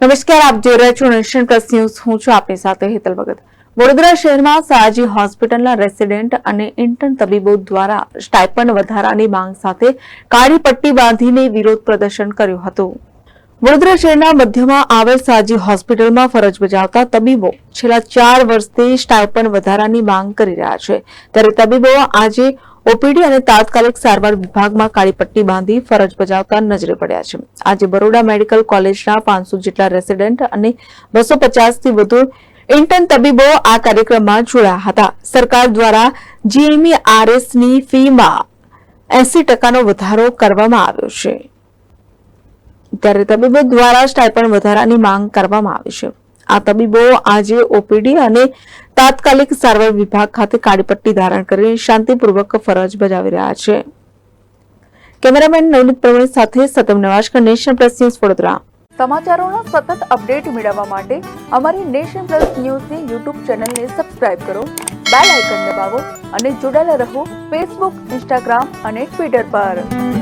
નમસ્કાર, આપ જોઈ રહ્યા છો નેશન પ્લસ ન્યૂઝ. હું છું આપની સાથે હેતલ ભગત. વડોદરા શહેરમાં સયાજી હોસ્પિટલના રેસિડેન્ટ અને ઇન્ટર્ન તબીબો દ્વારા સ્ટાઇપન્ડ વધારાની માંગ સાથે કાળી પટ્ટી બાંધીને વિરોધ પ્રદર્શન કર્યું હતું. વડોદરા શહેરના મધ્યમાં આવેલ સાજી હોસ્પિટલમાં ફરજ બજાવતા તબીબો છેલ્લા ચાર વર્ષથી સ્ટાઇપન વધારાની માંગ કરી રહ્યા છે. ત્યારે તબીબો આજે ઓપીડી અને તાત્કાલિક સારવાર વિભાગમાં કાળી પટ્ટી બાંધી ફરજ બજાવતા નજરે પડ્યા છે. આજે બરોડા મેડિકલ કોલેજના પાંચસો જેટલા રેસિડેન્ટ અને બસો પચાસથી વધુ ઇન્ટર્ન તબીબો આ કાર્યક્રમમાં જોડાયા હતા. સરકાર દ્વારા જીએમઈઆરએસ આરએસની ફીમાં એસી ટકાનો વધારો કરવામાં આવ્યો છે. ત્યારે તબીબો દ્વારા સ્ટાઇપન્ડ વધારાની માંગ કરવામાં આવી છે. આ તબીબો આજે ઓપીડી અને તાત્કાલિક સારવાર વિભાગ ખાતે કાળીપટ્ટી ધારણ કરી શાંતિપૂર્વક ફરજ બજાવી રહ્યા છે. કેમેરામેન નવનીત પ્રવીણ સાથે સતમ નવાશકર નેશન પ્લસ ન્યૂઝ વડોદરા. સમાચારોના સતત અપડેટ મેળવવા માટે અમારી નેશન પ્લસ ન્યૂઝની યુટ્યુબ ચેનલને સબસ્ક્રાઇબ કરો, બેલ આઇકન દબાવો અને જોડાયેલા રહો ફેસબુક, ઇન્સ્ટાગ્રામ અને ટ્વિટર પર.